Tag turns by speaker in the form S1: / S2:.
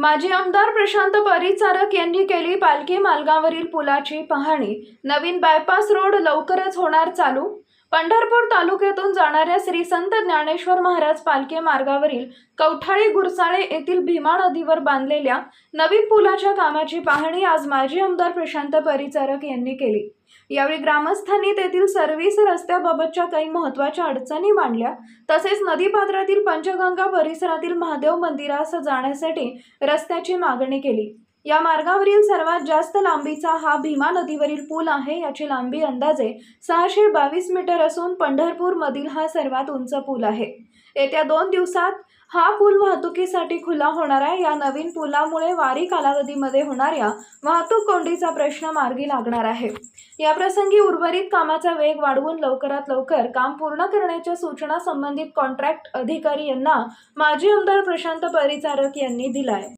S1: माजी आमदार प्रशांत परिचारक यांनी केली पालखी मालगावरील पुलाची पाहणी. नवीन बायपास रोड लवकरच होणार चालू पंढरपूर तालुक्यातून जाणाऱ्या श्री संत ज्ञानेश्वर महाराज पालखी मार्गावरील कवठाळी गुरसाळे येथील भीमा नदीवर बांधलेल्या नवीन पुलाच्या कामाची पाहणी आज माजी आमदार प्रशांत परिचारक यांनी केली. यावेळी ग्रामस्थांनी तेथील सर्व्हिस रस्त्याबाबतच्या काही महत्त्वाच्या अडचणी मांडल्या. तसेच नदीपात्रातील पंचगंगा परिसरातील महादेव मंदिरास जाण्यासाठी रस्त्याची मागणी केली. या मार्गावरील सर्वात जास्त लांबीचा हा भीमा नदीवरील पूल आहे. याची लांबी अंदाजे सहाशे बावीस मीटर असून पंढरपूरमधील हा सर्वात उंच पूल आहे. येत्या दोन दिवसात हा पूल वाहतुकीसाठी खुला होणार आहे. या नवीन पुलामुळे वारी कालावधीमध्ये होणाऱ्या वाहतूक कोंडीचा प्रश्न मार्गी लागणार आहे. या प्रसंगी उर्वरित कामाचा वेग वाढवून लवकरात लवकर काम पूर्ण करण्याच्या सूचना संबंधित कॉन्ट्रॅक्ट अधिकारी यांना माजी आमदार प्रशांत परिचारक यांनी दिलाय.